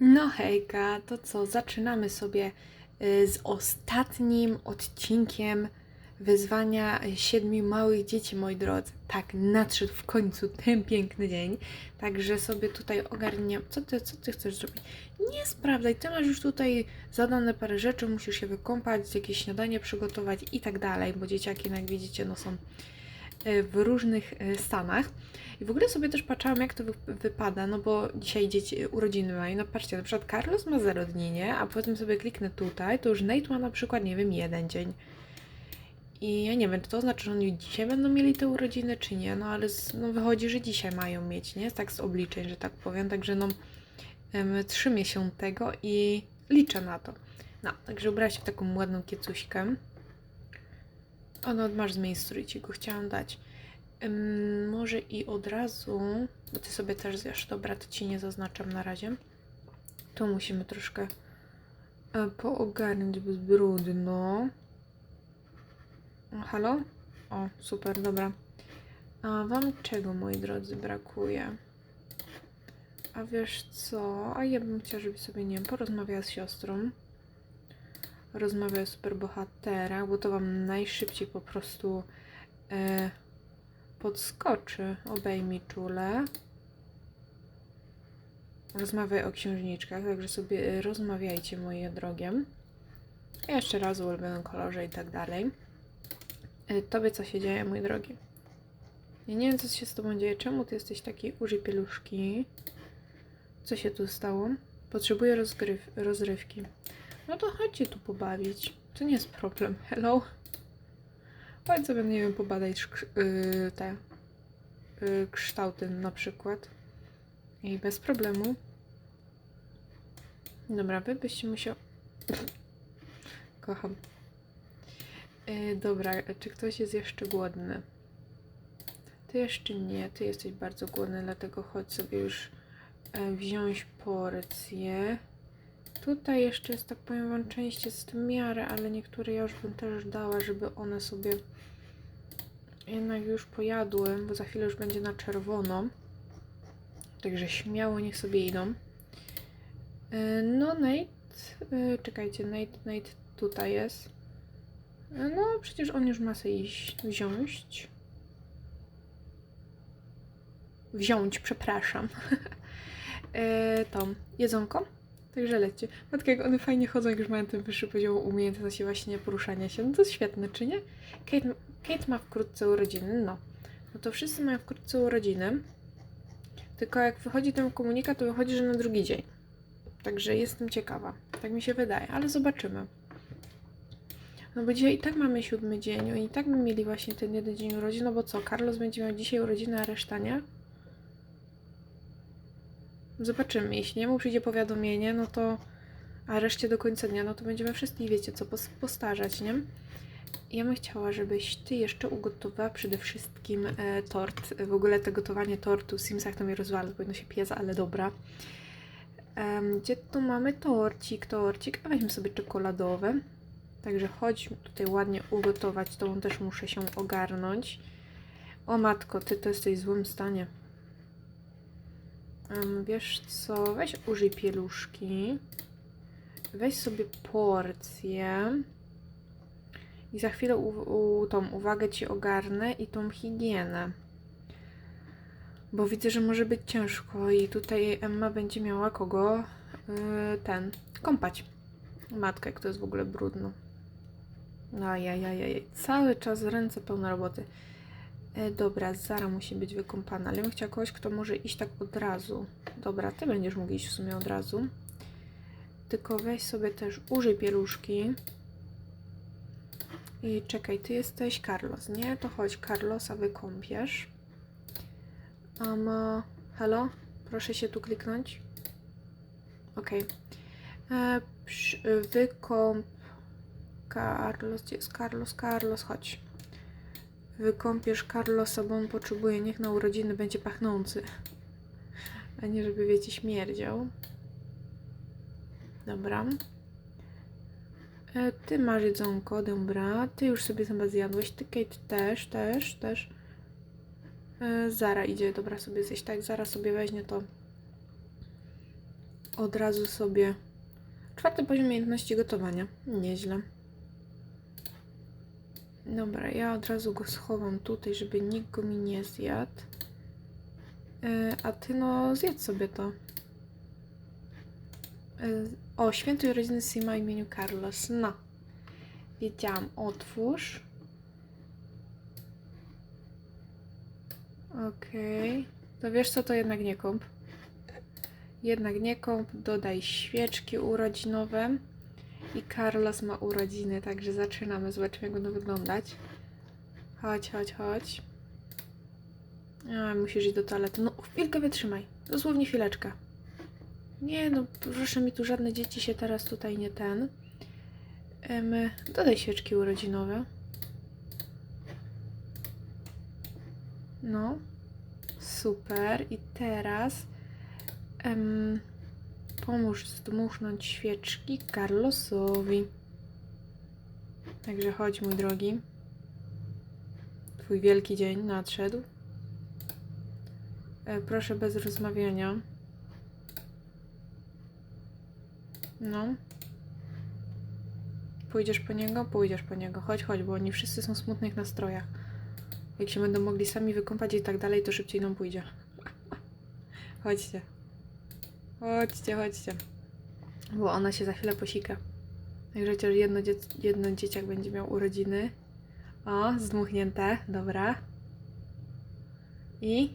No hejka, to co, zaczynamy sobie y, z ostatnim odcinkiem wyzwania siedmiu małych dzieci, moi drodzy. Tak, nadszedł w końcu ten piękny dzień, także sobie tutaj ogarniam. Co ty, co ty chcesz zrobić? Nie sprawdzaj, ty masz już tutaj zadane parę rzeczy, musisz się wykąpać, jakieś śniadanie przygotować i tak dalej, bo dzieciaki, jak widzicie, no są w różnych y, stanach. I w ogóle sobie też patrzyłam, jak to wy wypada, no bo dzisiaj dzieci urodziny mają. No patrzcie, na przykład Carlos ma 0 dni, nie? A potem sobie kliknę tutaj, to już Nate ma na przykład, nie wiem, jeden dzień. I ja nie wiem, czy to oznacza, że oni dzisiaj będą mieli te urodziny, czy nie, no ale z, no wychodzi, że dzisiaj mają mieć, nie? Tak z obliczeń, że tak powiem. Także no, trzymię się tego i liczę na to. No, także ubrała się w taką ładną kiecuśkę. O, no masz zmień strój, ci go chciałam dać. Ym, może i od razu, bo ty sobie też zjesz. Dobra, to ci nie zaznaczam na razie. Tu musimy troszkę e, poogarnąć, bo jest brudno. Halo? O, super, dobra. A wam czego, moi drodzy, brakuje? A wiesz co? A ja bym chciała, żeby sobie, nie wiem, porozmawiała z siostrą. Rozmawiała o superbohaterach, bo to wam najszybciej po prostu... E, podskoczy. Obejmij czule. Rozmawiaj o księżniczkach, także sobie rozmawiajcie, moje drogie. Jeszcze raz o ulubionym kolorze i tak dalej. E, tobie co się dzieje, mój drogi? Ja nie wiem, co się z tobą dzieje. Czemu ty jesteś taki uży pieluszki? Co się tu stało? Potrzebuję rozgryw rozrywki. No to chodźcie tu pobawić. To nie jest problem. Hello? Chodź sobie, nie wiem, pobadaj yy, te yy, kształty na przykład. I bez problemu. Dobra, wy byście musiał... Kocham. Yy, dobra, czy ktoś jest jeszcze głodny? Ty jeszcze nie, ty jesteś bardzo głodny, dlatego chodź sobie już e, wziąć porcję. Tutaj jeszcze jest, tak powiem wam, część jest w miarę, ale niektóre ja już bym też dała, żeby one sobie jednak już pojadły, bo za chwilę już będzie na czerwono. Także śmiało niech sobie idą. E, no Nate, e, czekajcie, Nate, Nate tutaj jest. E, no przecież on już ma sobie iść, wziąć. Wziąć, przepraszam. to jedzonko. Także lećcie. Matka, jak one fajnie chodzą, jak już mają ten wyższy poziom umiejętności właśnie poruszania się. No to świetne, czy nie? Kate, Kate ma wkrótce urodziny, no. No to wszyscy mają wkrótce urodziny. Tylko jak wychodzi ten komunikat, to wychodzi, że na drugi dzień. Także jestem ciekawa. Tak mi się wydaje, ale zobaczymy. No bo dzisiaj i tak mamy siódmy dzień, i tak by mieli właśnie ten jeden dzień urodzin, no bo co, Carlos będzie miał dzisiaj urodziny, a reszta nie? Zobaczymy. Jeśli nie mu przyjdzie powiadomienie, no to a reszcie do końca dnia, no to będziemy wszystkich, wiecie co, postarzać, nie? Ja bym chciała, żebyś Ty jeszcze ugotowała przede wszystkim e, tort. W ogóle to gotowanie tortu w Simsach to mnie rozwala, powinno się pieza, ale dobra. Um, gdzie tu mamy torcik, torcik, a weźmy sobie czekoladowe. Także chodź tutaj ładnie ugotować, to też muszę się ogarnąć. O matko, Ty to jesteś w złym stanie. Wiesz co, weź użyj pieluszki. Weź sobie porcję. I za chwilę u, u, tą uwagę Ci ogarnę i tą higienę. Bo widzę, że może być ciężko i tutaj Emma będzie miała kogo yy, ten kąpać. Matkę, jak to jest w ogóle brudno. Ajajajaj, cały czas ręce pełne roboty. E, dobra, Zara musi być wykąpana, ale ja bym chciała kogoś, kto może iść tak od razu. Dobra, ty będziesz mógł iść w sumie od razu. Tylko weź sobie też, użyj pieluszki. I czekaj, ty jesteś Carlos, nie? To chodź, Carlosa wykąpiesz. Um, hello? Proszę się tu kliknąć. Ok. E, wykąp... Carlos, gdzie jest Carlos? Carlos, chodź. Wykąpiesz Carlosa, bo on potrzebuje, niech na urodziny będzie pachnący. A nie, żeby, wiecie, śmierdział. Dobra. E, ty masz jedzonko, dobra. Ty już sobie chyba zjadłeś. Ty, Kate, też, też, też. E, Zara idzie, dobra, sobie zjeść. Tak, Zara sobie weźmie to. od razu sobie czwarty poziom umiejętności gotowania. Nieźle. Dobra, ja od razu go schowam tutaj, żeby nikt go mi nie zjadł. E, a ty no zjedz sobie to. E, o, świętuj urodziny Sima imieniu Carlos. No. Wiedziałam, otwórz. Okej. To wiesz co, to jednak nie kąp. Jednak nie kąp, dodaj świeczki urodzinowe. I Carlos ma urodziny, także zaczynamy. Zobaczymy, jak będą wyglądać. Chodź, chodź, chodź. A, musisz iść do toalety. No, chwilkę wytrzymaj. Dosłownie chwileczkę. Nie, no, proszę mi tu żadne dzieci się teraz tutaj nie ten. Em, dodaj świeczki urodzinowe. No. Super. I teraz em, pomóż zdmuchnąć świeczki Carlosowi. Także chodź, mój drogi. Twój wielki dzień nadszedł. E, proszę bez rozmawiania. No. Pójdziesz po niego? Pójdziesz po niego. Chodź, chodź, bo oni wszyscy są w smutnych nastrojach. Jak się będą mogli sami wykąpać i tak dalej, to szybciej nam pójdzie. Chodźcie. Chodźcie, chodźcie. Bo ona się za chwilę posika. Także chociaż jedno, dzie jedno dzieciak będzie miał urodziny. O, zdmuchnięte. Dobra. I...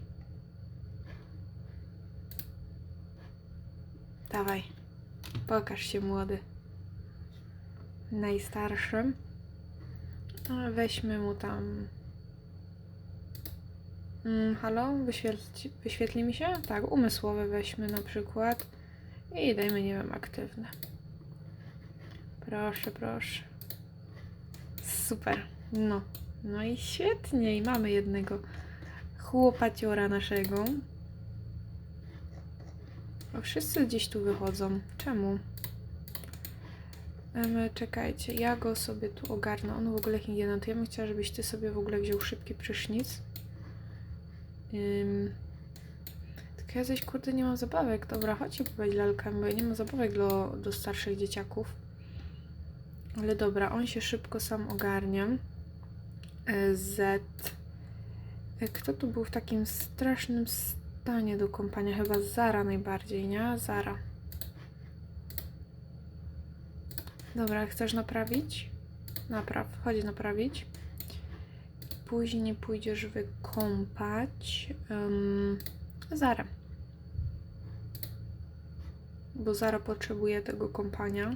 Dawaj. Pokaż się, młody. Najstarszy. A weźmy mu tam. Mm, halo? Wyświetli, wyświetli mi się? Tak, umysłowe weźmy na przykład. I dajmy, nie wiem, aktywne. Proszę, proszę. Super. No. No i świetnie. I mamy jednego chłopaciora naszego. O, wszyscy gdzieś tu wychodzą. Czemu? Em, czekajcie, ja go sobie tu ogarnę. On w ogóle higiena. To ja bym chciała, żebyś ty sobie w ogóle wziął szybki prysznic. Ym... Tylko ja zaś kurde nie mam zabawek. Dobra, chodźcie pobawić lalkami, bo ja nie mam zabawek do, do starszych dzieciaków. Ale dobra, on się szybko sam ogarnia. E, Z. E, Kto tu był w takim strasznym stanie do kąpania? Chyba Zara najbardziej, nie? Zara. Dobra, chcesz naprawić? Napraw. Chodź naprawić. Później pójdziesz wykąpać um. Bo Zara potrzebuje tego kąpania.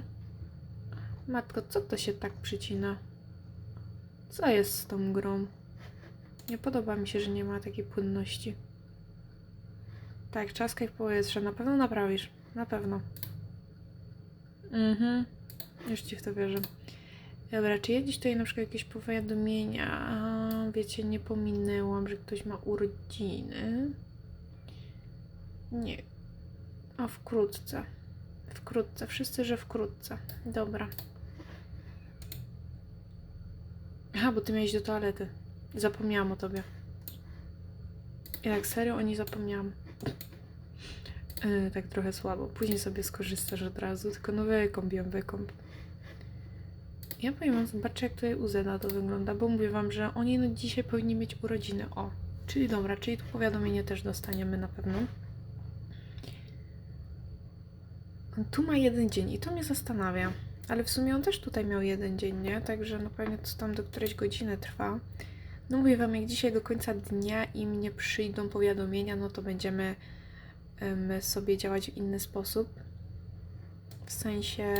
Matko, co to się tak przycina? Co jest z tą grą? Nie podoba mi się, że nie ma takiej płynności. Tak, czaskaj w powietrze. Na pewno naprawisz. Na pewno. Mhm. Już ci w to wierzę. Dobra, czy ja tutaj na przykład jakieś powiadomienia? Wiecie, nie pominęłam, że ktoś ma urodziny. Nie. A wkrótce. Wkrótce. Wszyscy, że wkrótce. Dobra. Aha, bo ty miałeś do toalety. Zapomniałam o tobie. Jak serio o niej zapomniałam. Yy, tak trochę słabo. Później sobie skorzystasz od razu, tylko no wykąp ją. Ja powiem wam, zobaczcie jak tutaj u Zena to wygląda, bo mówię wam, że oni no dzisiaj powinni mieć urodziny. O, czyli dobra, czyli tu powiadomienie też dostaniemy na pewno. Tu ma jeden dzień i to mnie zastanawia. Ale w sumie on też tutaj miał jeden dzień, nie? Także no pewnie to tam do którejś godziny trwa. No mówię wam, jak dzisiaj do końca dnia im nie przyjdą powiadomienia, no to będziemy em, sobie działać w inny sposób. W sensie,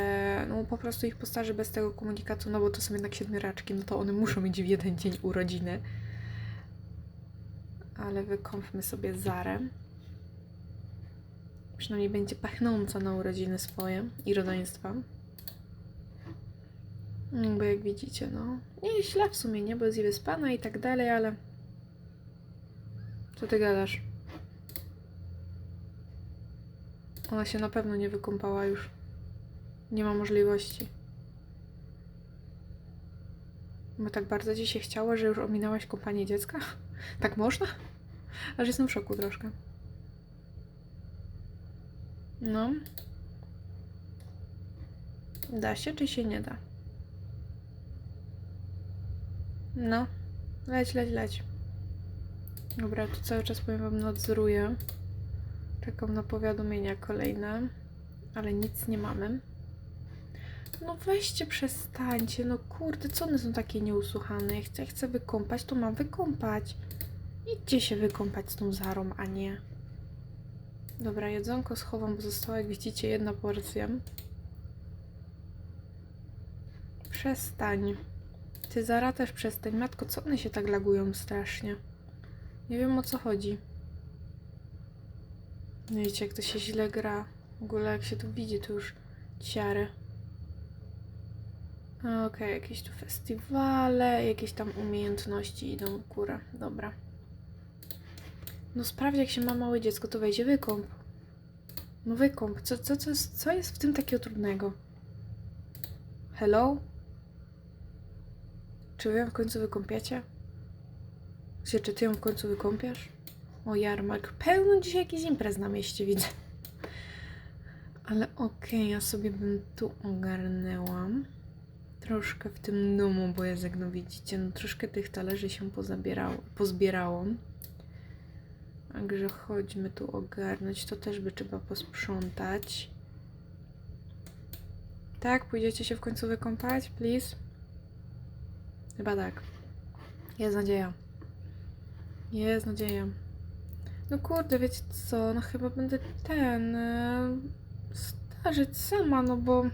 no po prostu ich postarzy bez tego komunikatu, no bo to są jednak siedmioraczki, no to one muszą mieć w jeden dzień urodziny. Ale wykąpmy sobie Zarę. Przynajmniej będzie pachnąca na urodziny swoje i rodzeństwa. Mm, Bo jak widzicie, no, nie źle w sumie, nie? Bo jest wyspana i tak dalej, ale... Co ty gadasz? Ona się na pewno nie wykąpała już. Nie ma możliwości. Bo tak bardzo ci się chciało, że już ominęłaś kąpanie dziecka? Tak można? Aż jestem w szoku troszkę. No. Da się, czy się nie da? No, leć, leć, leć. Dobra, tu cały czas powiem wam nadzoruję. Czekam na powiadomienia kolejne, ale nic nie mamy. No weźcie, przestańcie. No kurde, co one są takie nieusłuchane? Jak chcę, chcę wykąpać, to mam wykąpać. Idźcie się wykąpać z tą Zarą, a nie. Dobra, jedzonko schowam, bo została, jak widzicie, jedna porcja. Przestań. Ty Zara też przestań. Matko, co one się tak lagują strasznie? Nie wiem o co chodzi. No wiecie, jak to się źle gra. W ogóle jak się to widzi, to już ciary. Okej, jakieś tu festiwale, jakieś tam umiejętności idą w górę. Dobra. No sprawdź, jak się ma małe dziecko, to wejdzie wykąp. No wykąp. Co, co, co, co jest w tym takiego trudnego? Hello? Czy wy ją w końcu wykąpiacie? Czy, czy ty ją w końcu wykąpiasz? O, jarmark. Pełno dzisiaj jakiś imprez na mieście widzę. Ale okej, ja sobie bym tu ogarnęłam. Troszkę w tym domu, bo jak no widzicie, no troszkę tych talerzy się pozabierało, pozbierało. Także chodźmy tu ogarnąć. To też by trzeba posprzątać. Tak, pójdziecie się w końcu wykąpać, please? Chyba tak. Jest nadzieja. Jest nadzieja. No kurde, wiecie co? No chyba będę ten. Yy, sama, no bo.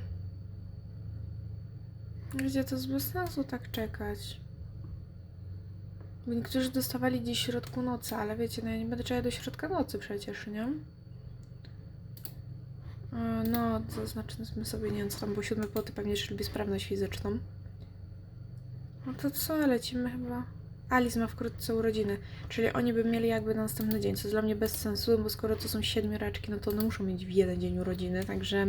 Wiecie, to jest bez sensu tak czekać. Niektórzy dostawali dziś w środku nocy, ale wiecie, no ja nie będę czekać do środka nocy przecież, nie? E, No, to znaczy, my sobie nie wiem co tam, bo siódme poty pewnie jeszcze lubi sprawność fizyczną. No to co, lecimy chyba. Alice ma wkrótce urodziny, czyli oni by mieli jakby na następny dzień, co dla mnie bez sensu, bo skoro to są siedmioraczki, no to one muszą mieć w jeden dzień urodziny, także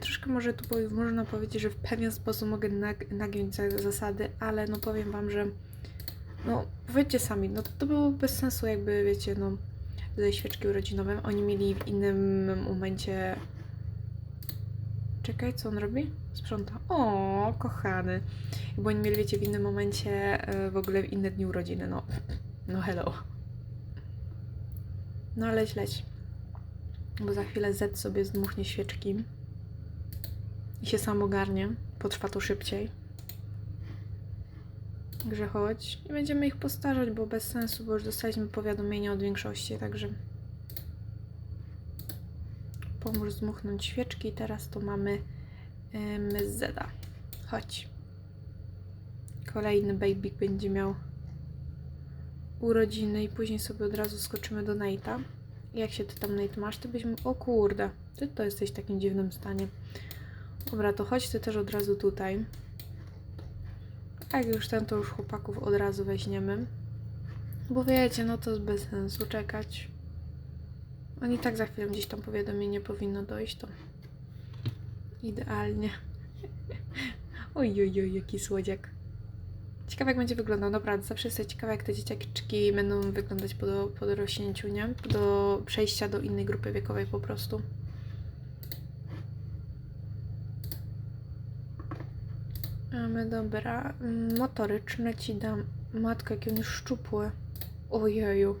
troszkę może tu powie, można powiedzieć, że w pewien sposób mogę nag, nagiąć za- zasady, ale no powiem wam, że no powiedzcie sami, no to było bez sensu jakby, wiecie, no ze świeczki urodzinowe, oni mieli w innym momencie Czekaj, co on robi? Sprząta. O, kochany. Bo oni mieli, wiecie, w innym momencie e, w ogóle inne dni urodziny. No, no hello. No leć, leć. Bo za chwilę Z sobie zdmuchnie świeczki. I się sam ogarnie. Potrwa to szybciej. Także chodź. I będziemy ich postarzać, bo bez sensu, bo już dostaliśmy powiadomienia od większości, także pomóż zdmuchnąć świeczki. Teraz to mamy ym, Zeda. Chodź. Kolejny baby będzie miał urodziny i później sobie od razu skoczymy do Nate'a. Jak się ty tam Nate masz? Ty byś mógł... O kurde, ty to jesteś w takim dziwnym stanie. Dobra, to chodź ty też od razu tutaj. Jak już ten, to już chłopaków od razu weźmiemy. Bo wiecie, no to jest bez sensu czekać. Oni tak za chwilę gdzieś tam powiadomienie powinno dojść, to idealnie. Oj, oj, oj, jaki słodziak. Ciekawe jak będzie wyglądał, naprawdę. Zawsze jestem ciekawa jak te dzieciaczki będą wyglądać po, do, po dorośnięciu, nie? Do przejścia do innej grupy wiekowej po prostu. Mamy, dobra. Mm, Motoryczne ci dam. Matko, jakie on szczupły. Ojeju.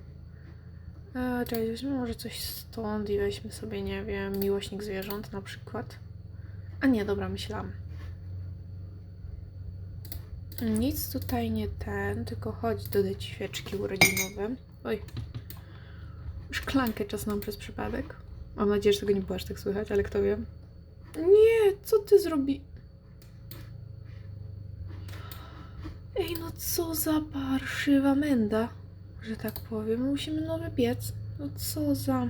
E, czekaj, weźmy może coś stąd i weźmy sobie, nie wiem, miłośnik zwierząt na przykład. A nie, dobra, myślałam. Nic tutaj nie ten, tylko chodź dodać świeczki urodzinowe. Oj. Szklankę czasem przez przypadek. Mam nadzieję, że tego nie było aż tak słychać, ale kto wie. Nie, co ty zrobi... Ej, no co za parszywa menda, że tak powiem. Musimy nowy piec. No co za...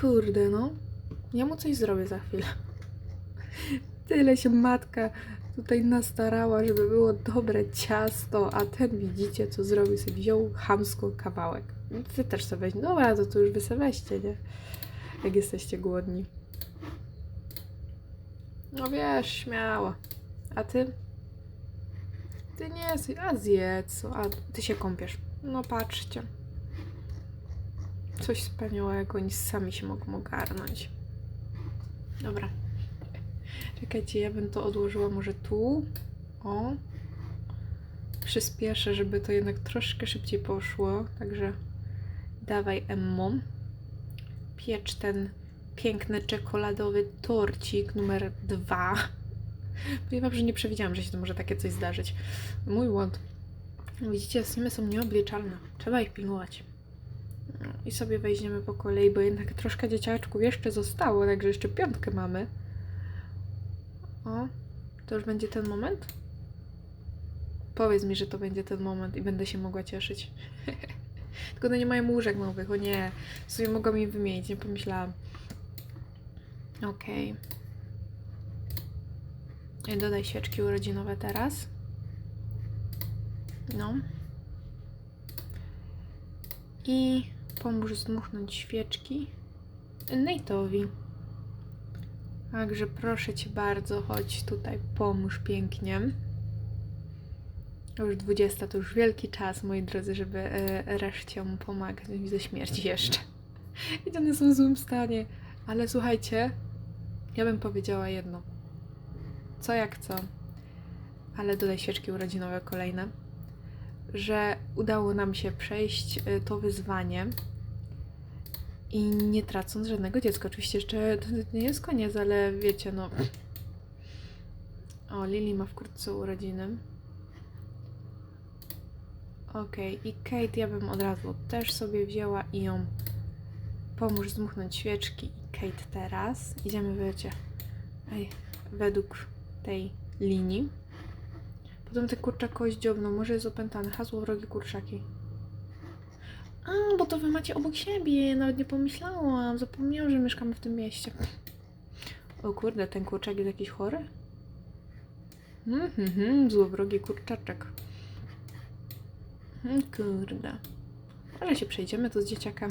Kurde, no. Ja mu coś zrobię za chwilę. Tyle się matka tutaj nastarała, żeby było dobre ciasto, a ten widzicie, co zrobił sobie wziął chamsko kawałek. No Ty też sobie weź. Dobra, to, to już wy sobie weźcie, nie? Jak jesteście głodni. No wiesz, śmiało. A ty? Ty nie jesteś, a zjedz, a ty się kąpiesz. No patrzcie. Coś wspaniałego, oni sami się mogą ogarnąć. Dobra. Czekajcie, ja bym to odłożyła może tu. O. Przyspieszę, żeby to jednak troszkę szybciej poszło. Także dawaj Emmo. Piecz ten piękny czekoladowy torcik numer dwa. Powiem że nie przewidziałam, że się to może takie coś zdarzyć. Mój błąd. Widzicie, simy są nieobliczalne. Trzeba ich pilnować. No, I sobie weźmiemy po kolei, bo jednak troszkę dzieciaczków jeszcze zostało, także jeszcze piątkę mamy. O, to już będzie ten moment? Powiedz mi, że to będzie ten moment i będę się mogła cieszyć. Tylko one nie mają łóżek nowych, o nie. W sumie mogłam im wymienić, nie pomyślałam. Okej. I Dodaj świeczki urodzinowe teraz. No. I pomóż zdmuchnąć świeczki Nate'owi. Także proszę Cię bardzo, chodź tutaj, pomóż pięknie. Już 20 to już wielki czas, moi drodzy, żeby e, reszcie mu pomagać. Widzę śmierci jeszcze. I one są w złym stanie. Ale słuchajcie, ja bym powiedziała jedno. Co jak co, ale dodaj świeczki urodzinowe kolejne, że udało nam się przejść y, to wyzwanie i nie tracąc żadnego dziecka. Oczywiście jeszcze to nie jest koniec, ale wiecie, no. O, Lily ma wkrótce urodziny. Okej, i Kate ja bym od razu też sobie wzięła i ją pomóż zmuchnąć świeczki. Kate teraz. Idziemy, wiecie, ej, według tej linii. Potem ten kurczak kogoś dziobnął, może jest opętany. Hasło wrogie kurczaki. A, bo to wy macie obok siebie, nawet nie pomyślałam. Zapomniałam, że mieszkamy w tym mieście. O kurde, ten kurczak jest jakiś chory? Mhm, mhm, złowrogi kurczaczek. Hmm, kurde. Ale się przejdziemy tu z dzieciakiem.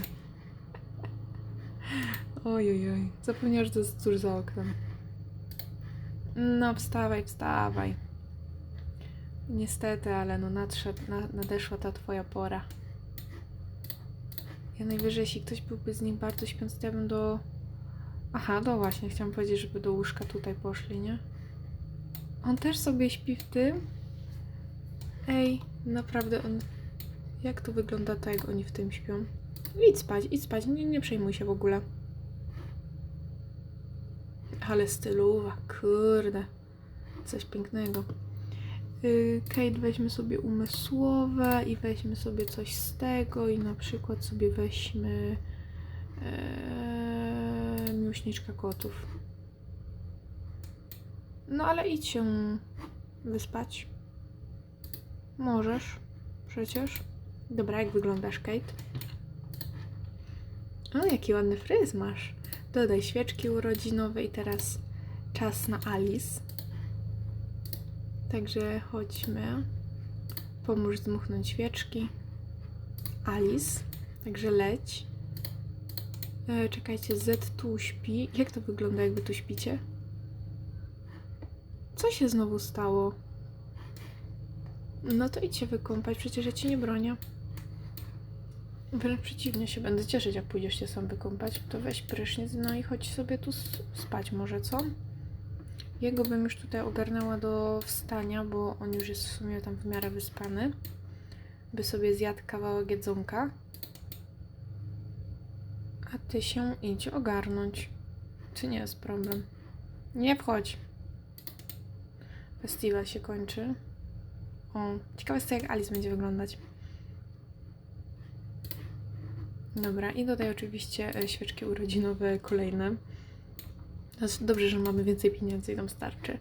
Oj, oj, oj. Zapomniałam, że to jest cóż za oknem. No, wstawaj, wstawaj. Niestety, ale no nadszedł, na, nadeszła ta twoja pora. Ja najwyżej, jeśli ktoś byłby z nim bardzo śpiący, to ja bym do... Aha, no właśnie, chciałam powiedzieć, żeby do łóżka tutaj poszli, nie? On też sobie śpi w tym? Ej, naprawdę on... Jak to wygląda tak, jak oni w tym śpią? Idź spać, idź spać, nie, nie przejmuj się w ogóle. Ale stylowa, kurde. Coś pięknego. Yy, Kate weźmy sobie umysłowe i weźmy sobie coś z tego i na przykład sobie weźmy ee, miłośniczka kotów. No ale idź się wyspać. Możesz. Przecież. Dobra, jak wyglądasz, Kate? O, jaki ładny fryz masz. Dodaj świeczki urodzinowe i teraz czas na Alice. Także chodźmy. Pomóż zmuchnąć świeczki. Alice. Także leć. E, czekajcie, Z tu śpi. Jak to wygląda, jakby tu śpicie? Co się znowu stało? No to idź się wykąpać, przecież ja ci nie bronię. Wręcz przeciwnie, się będę cieszyć, jak pójdziesz się sam wykąpać. To weź prysznic, no i chodź sobie tu spać może, co? Jego bym już tutaj ogarnęła do wstania, bo on już jest w sumie tam w miarę wyspany. By sobie zjadł kawałek jedzonka. A ty się idź ogarnąć. Czy nie jest problem? Nie wchodź. Festiwal się kończy. O, ciekawe jest to, jak Alice będzie wyglądać. Dobra, i dodaj oczywiście e, świeczki urodzinowe kolejne. Dobrze, że mamy więcej pieniędzy i nam starczy.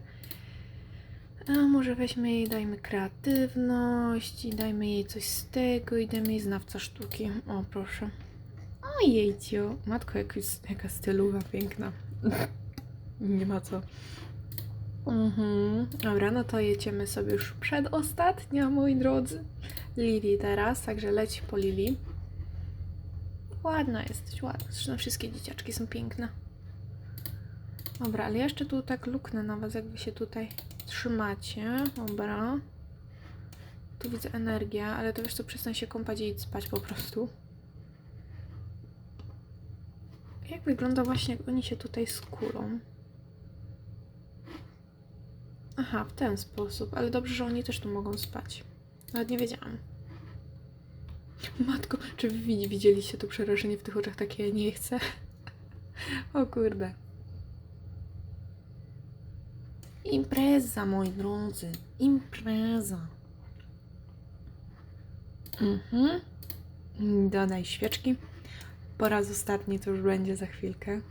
A może weźmy jej, dajmy kreatywność i dajmy jej coś z tego i dajmy jej znawca sztuki. O, proszę. Ojejcio. Matko, jak, jaka stylowa, piękna. Nie ma co. Mhm. Dobra, no to jedziemy sobie już przedostatnia, moi drodzy. Lili teraz, także leci po Lili. Ładna jesteś, ładna. Zresztą wszystkie dzieciaczki są piękne. Dobra, ale jeszcze tu tak luknę na was, jak wy się tutaj trzymacie. Dobra. Tu widzę energię, ale to wiesz co, przestań się kąpać i spać po prostu. Jak wygląda właśnie, jak oni się tutaj skulą? Aha, w ten sposób. Ale dobrze, że oni też tu mogą spać. Nawet nie wiedziałam. Matko, czy wy widzi- widzieliście to przerażenie w tych oczach takie nie chcę? O kurde. Impreza, moi drodzy. Impreza. Mhm. Dodaj świeczki. Po raz ostatni to już będzie za chwilkę.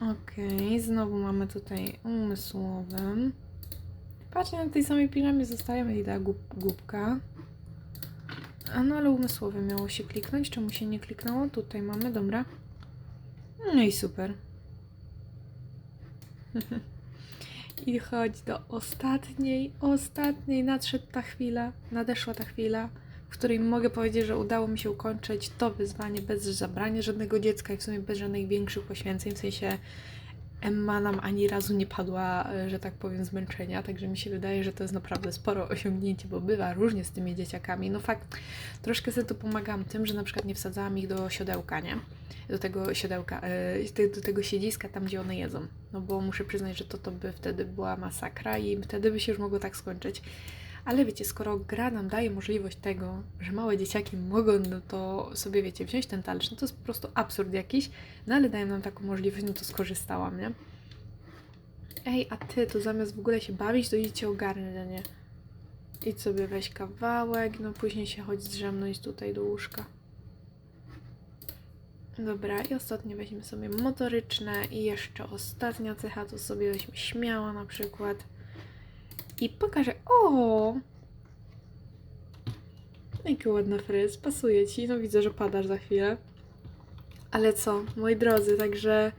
Okej, znowu mamy tutaj umysłowym. Patrzcie, na tej samej piżamie zostajemy i ta gub, głupka. A no ale umysłowe miało się kliknąć, czemu się nie kliknęło? Tutaj mamy, dobra. No i super. I chodź do ostatniej, ostatniej nadszedł ta chwila, nadeszła ta chwila, w której mogę powiedzieć, że udało mi się ukończyć to wyzwanie bez zabrania żadnego dziecka i w sumie bez żadnych większych poświęceń, w sensie Emma nam ani razu nie padła, e, że tak powiem, zmęczenia, także mi się wydaje, że to jest naprawdę sporo osiągnięcie, bo bywa różnie z tymi dzieciakami. No fakt, troszkę sobie tu pomagam tym, że na przykład nie wsadzałam ich do siodełka, nie? Do tego siodełka, e, do tego siedziska tam, gdzie one jedzą. No bo muszę przyznać, że to, to by wtedy była masakra i wtedy by się już mogło tak skończyć. Ale wiecie, skoro gra nam daje możliwość tego, że małe dzieciaki mogą no to sobie, wiecie, wziąć ten talerz, no to jest po prostu absurd jakiś, no ale dają nam taką możliwość, no to skorzystałam, nie? Ej, a ty, to zamiast w ogóle się bawić, to idźcie ogarnę, nie? Idź sobie weź kawałek, no później się chodź zdrzemnąć tutaj do łóżka. Dobra, i ostatnio weźmy sobie motoryczne i jeszcze ostatnia cecha to sobie weźmy śmiała na przykład. I pokażę. O! Jaki ładny fryz, pasuje ci. No widzę, że padasz za chwilę. Ale co, moi drodzy, także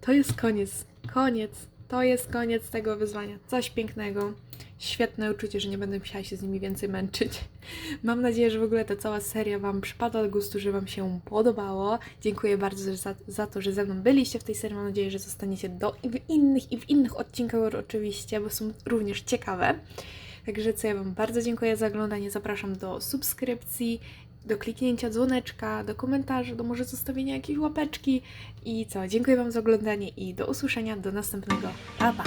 to jest koniec. Koniec. To jest koniec tego wyzwania. Coś pięknego. Świetne uczucie, że nie będę musiała się z nimi więcej męczyć. Mam nadzieję, że w ogóle ta cała seria Wam przypadła do gustu, że Wam się podobało. Dziękuję bardzo za, za to, że ze mną byliście w tej serii. Mam nadzieję, że zostaniecie do i w innych i w innych odcinkach oczywiście, bo są również ciekawe. Także co ja Wam bardzo dziękuję za oglądanie. Zapraszam do subskrypcji, do kliknięcia dzwoneczka, do komentarzy, do może zostawienia jakiejś łapeczki. I co, dziękuję Wam za oglądanie i do usłyszenia do następnego. Pa, pa!